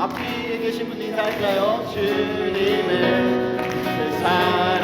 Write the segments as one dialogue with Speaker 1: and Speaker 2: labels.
Speaker 1: 앞뒤에 계신 분 인사할까요? 주님의 그 세상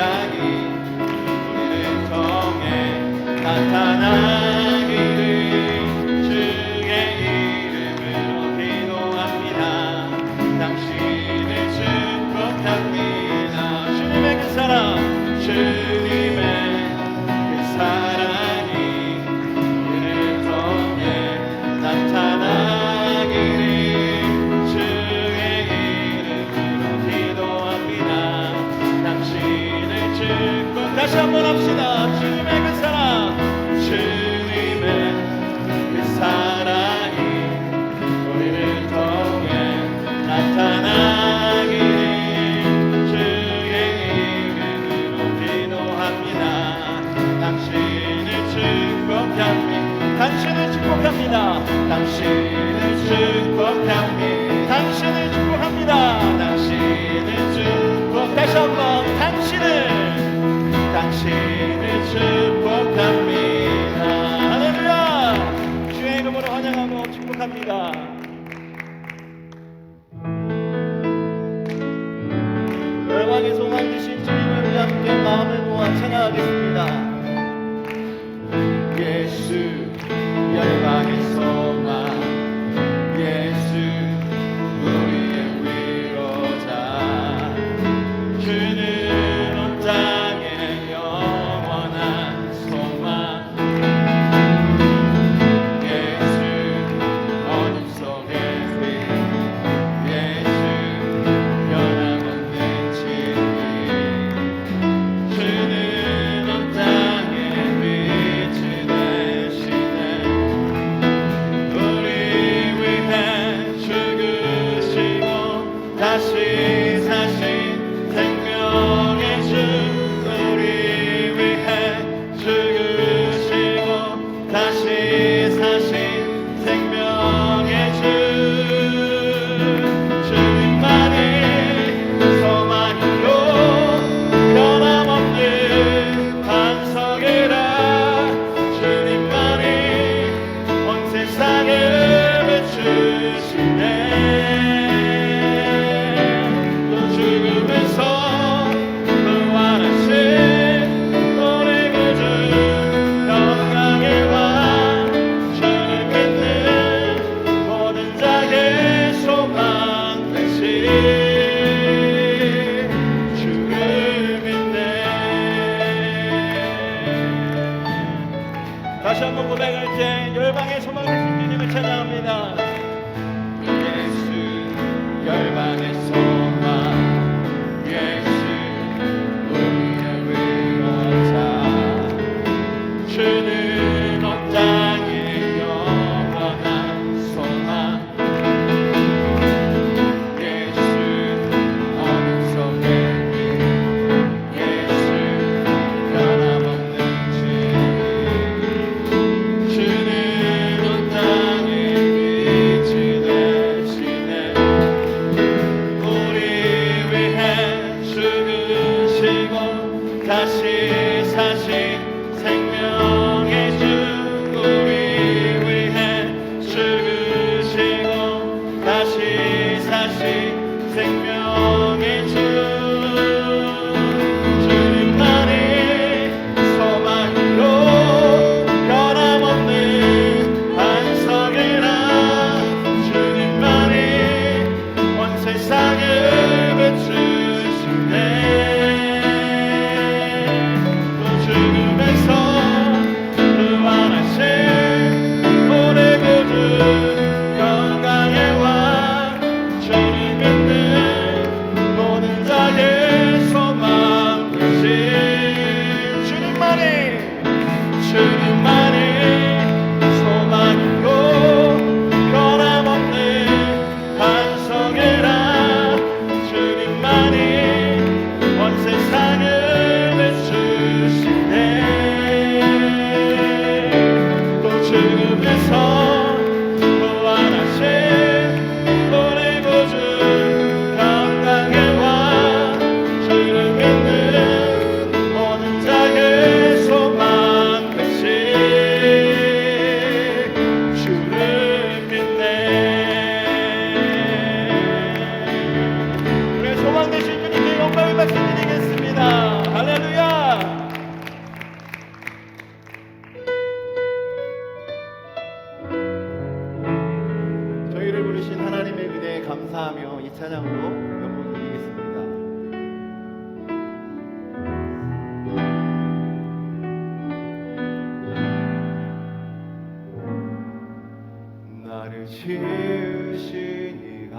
Speaker 1: 지으신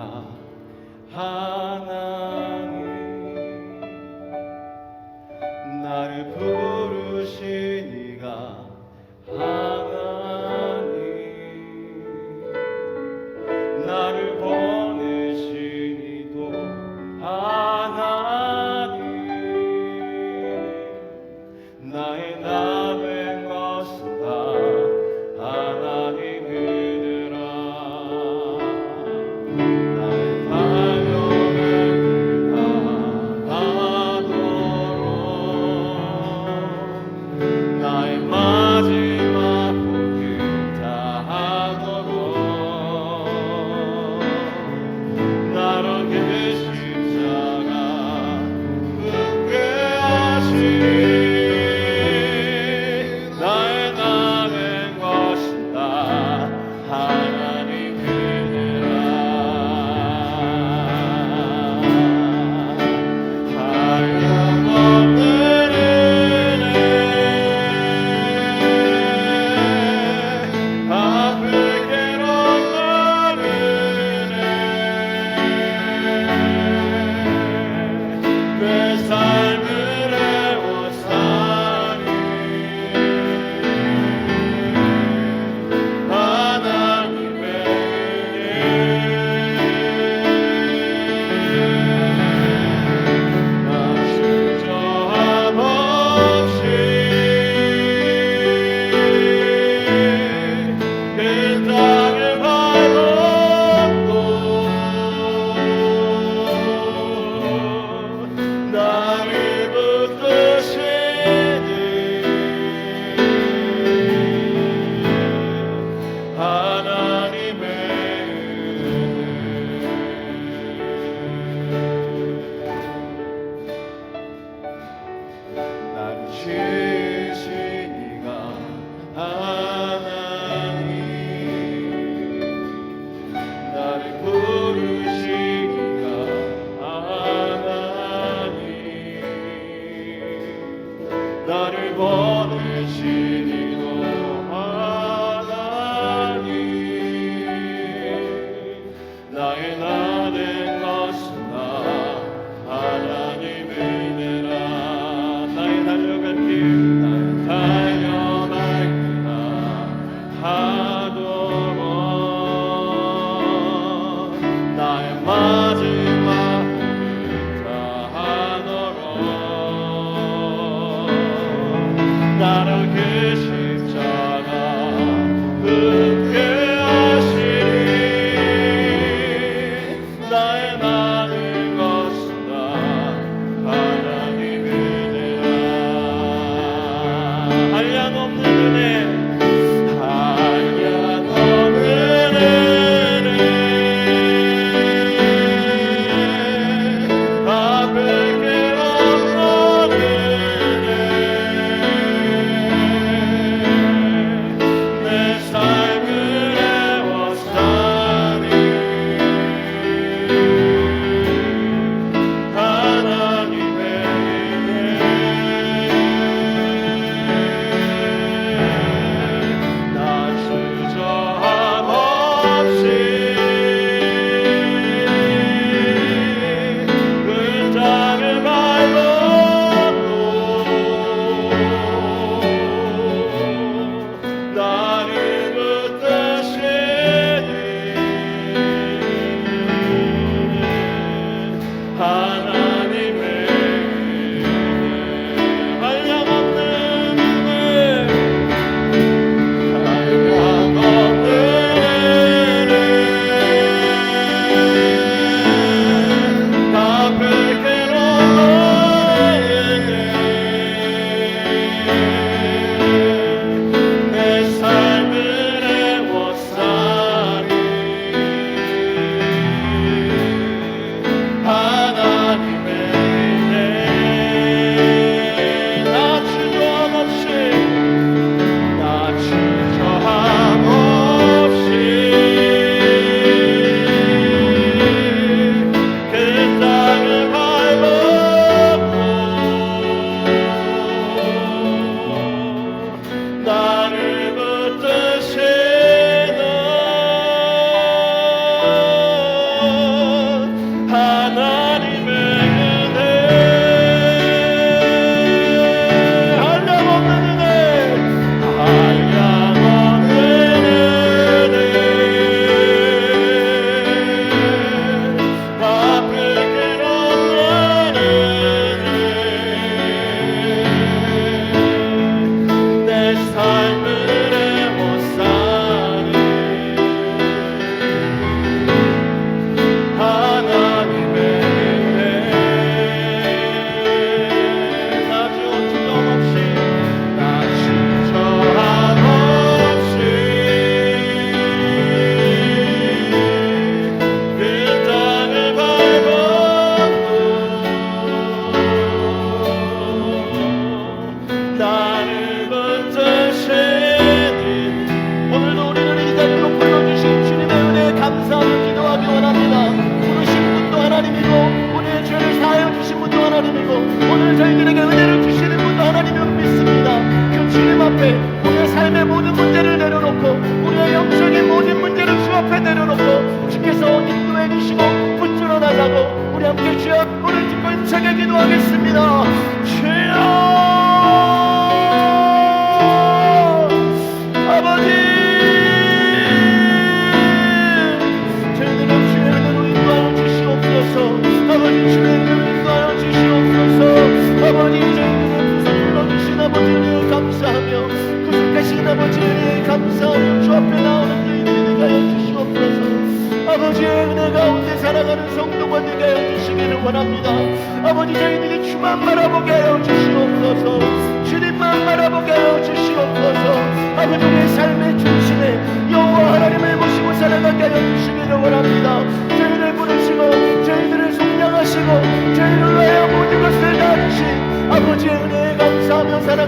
Speaker 1: 위하여 오늘 기쁜 새벽 기도하겠습니다.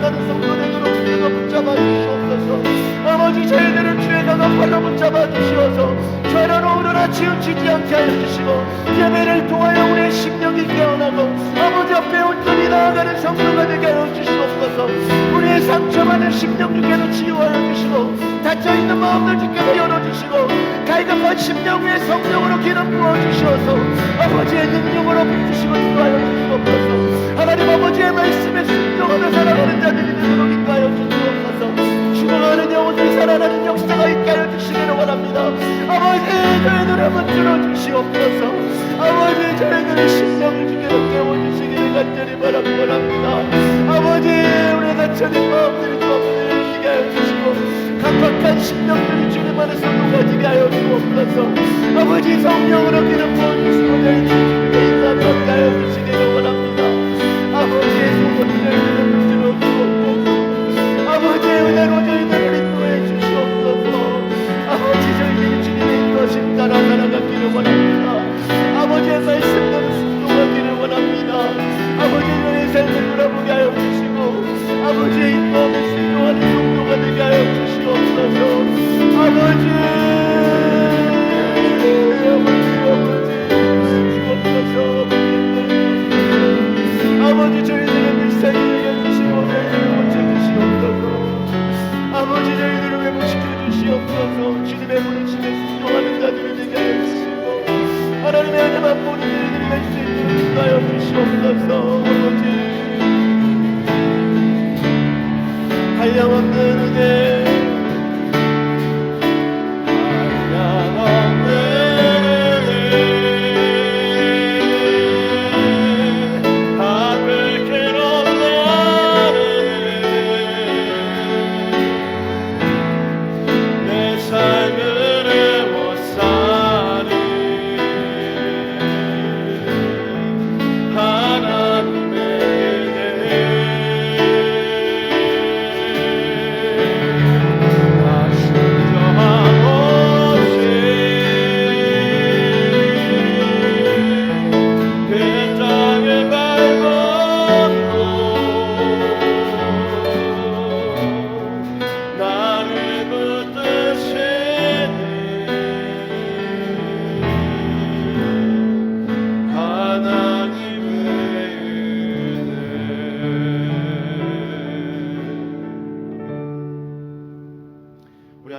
Speaker 1: Thank you. 발로 붙잡아 주시어서 죄로 우러나 치우치지 않게 하여 주시고 예배를 통하여 우리의 심령이 깨어나고 아버지 앞에 온전히 나아가는 성도가 되게 하여 주시옵소서. 우리의 상처받은 심령 중에도 치유하여 주시고 닫혀있는 마음들 주께서 열어주시고 갈급한 심령 위에 성령으로 기름 부어주시어서 아버지의 능력으로 부주시고 주하여 주시옵소서. 하나님 아버지의 말씀에 순종하며 살아가는 자들이 되도록 죽어가는 영혼들이 살아나는 역사가 있게 하여 주시기를 원합니다. 아버지 저희 눈 한번 들어주시옵소서. 아버지 저희 눈에 신령을 주께로 깨워주시기를 간절히 바라고 원합니다. 아버지 우리 다쳐진 마음들이 주옵시게 하여 주시고 각박한 신령들이 주님 안에서 녹아지게 하여 주옵소서. 아버지 성령으로 기름 부어주시옵소서.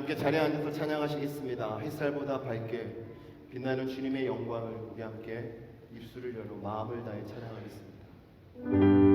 Speaker 1: 함께 자리에 앉아서 찬양하시겠습니다. 햇살보다 밝게 빛나는 주님의 영광을 우리 함께 입술을 열어 마음을 다해 찬양하겠습니다.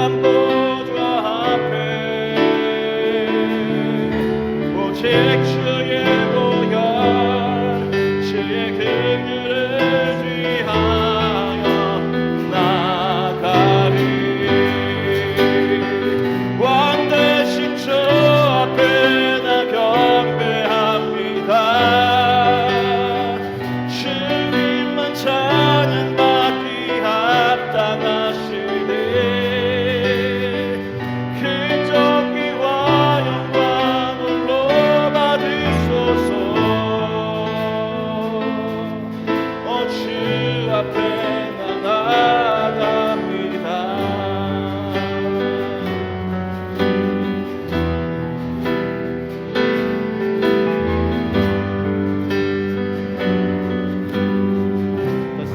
Speaker 1: remember.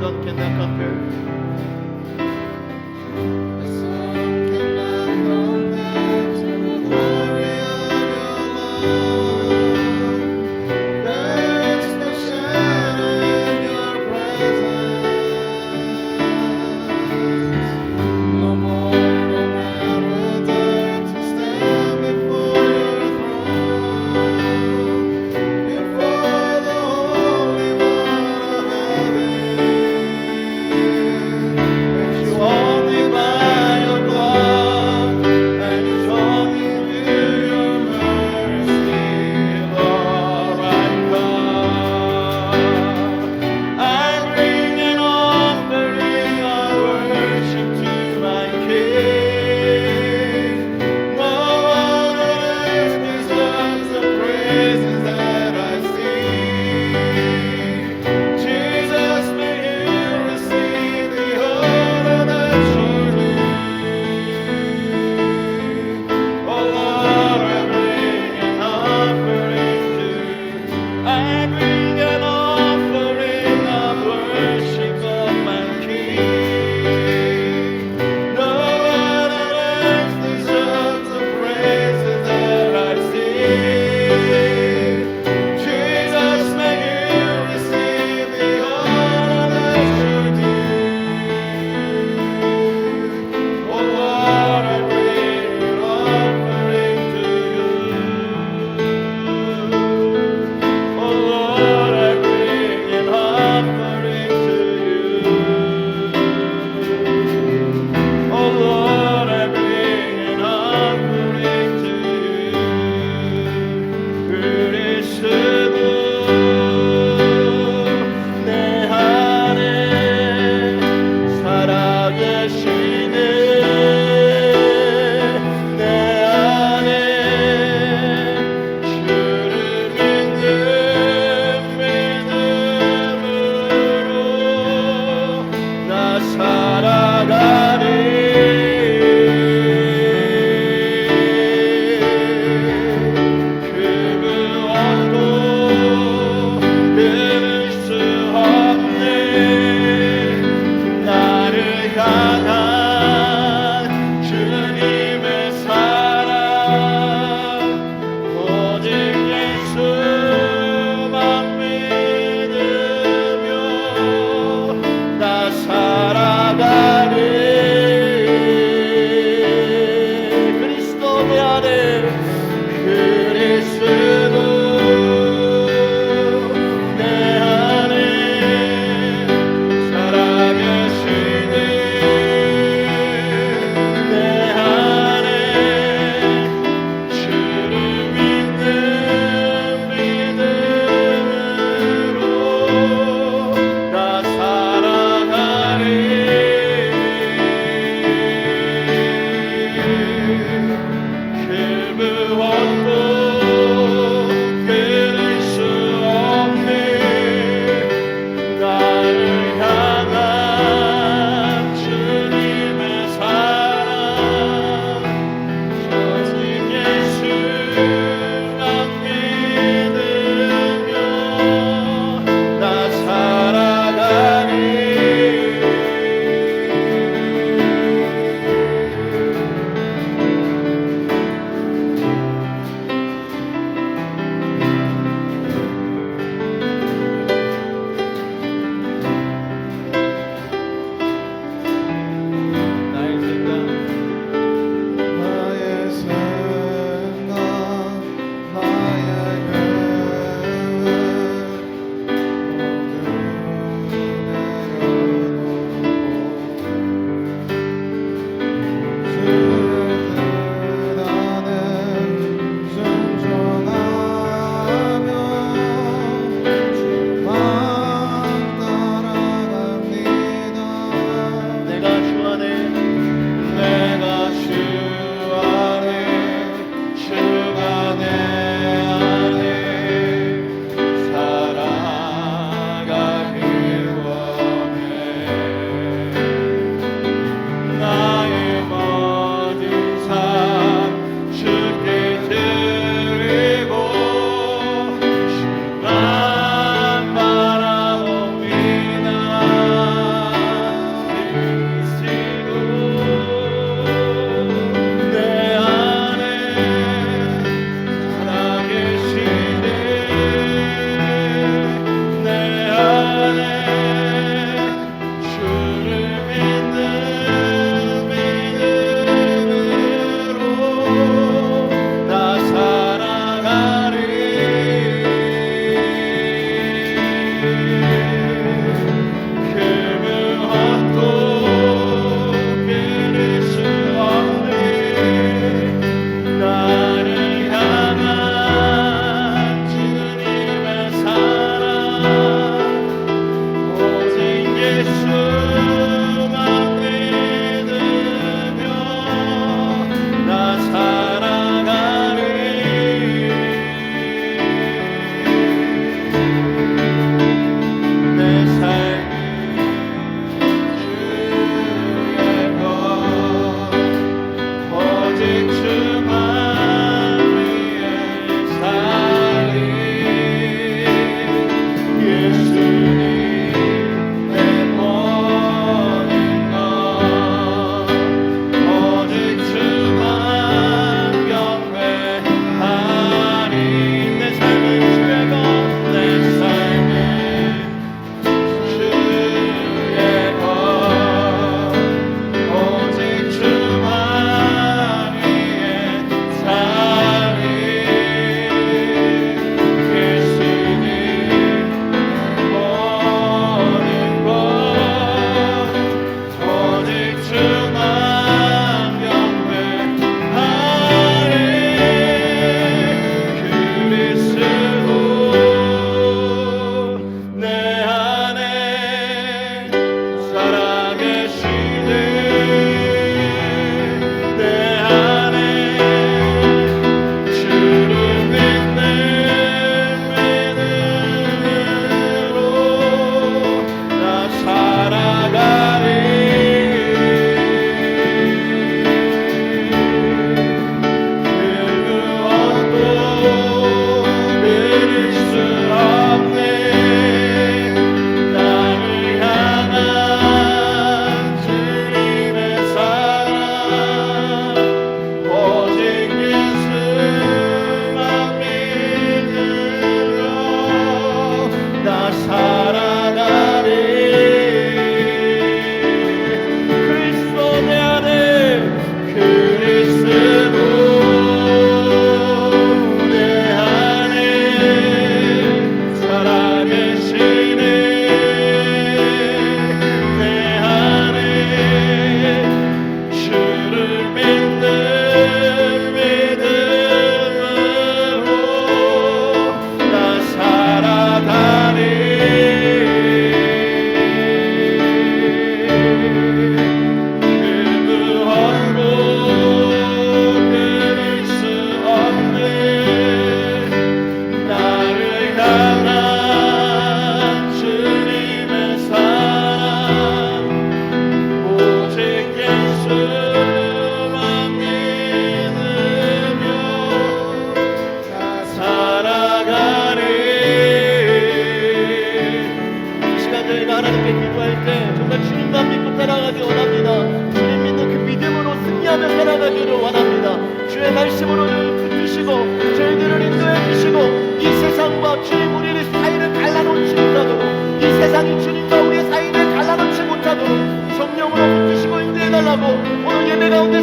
Speaker 1: what cannot compare?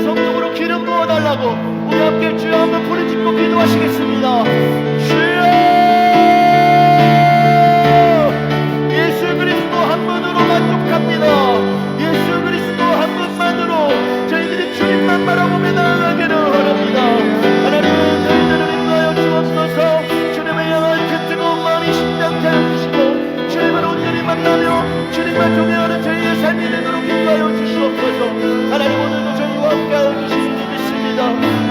Speaker 1: 성령으로 기름 부어 달라고 우리 함께 주여 한번 짓고 기도하시겠습니다. 함께하여 주시니 믿습니다.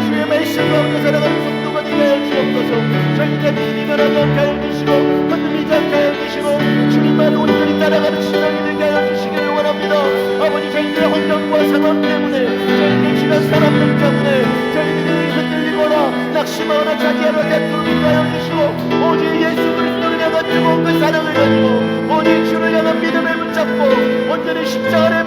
Speaker 1: 주의 말씀 가운데 살아가는 성도가 되게 하여 주옵소서 저희들의 믿음이 변하지 않게 하여 주시고 흔들리지 않게 하여 주시고 주님만 온전히 따라가는 신앙이 되게 하여 주시기를 원합니다 아버지 저희들의 환경과 상황 때문에 저희들의 주변 사람들 때문에 저희들이 흔들리거나 낙심하거나 자기야로 되도록 하여 주시고 오직 예수 그리스도를 향한 뜨거운 그 사랑을 가지고 오직 주를 향한 믿음을 붙잡고 온전히 십자가를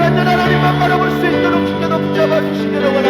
Speaker 1: 않는 하나님만 바라볼 수 있도록 주께서 붙잡아 주시기를 원합니다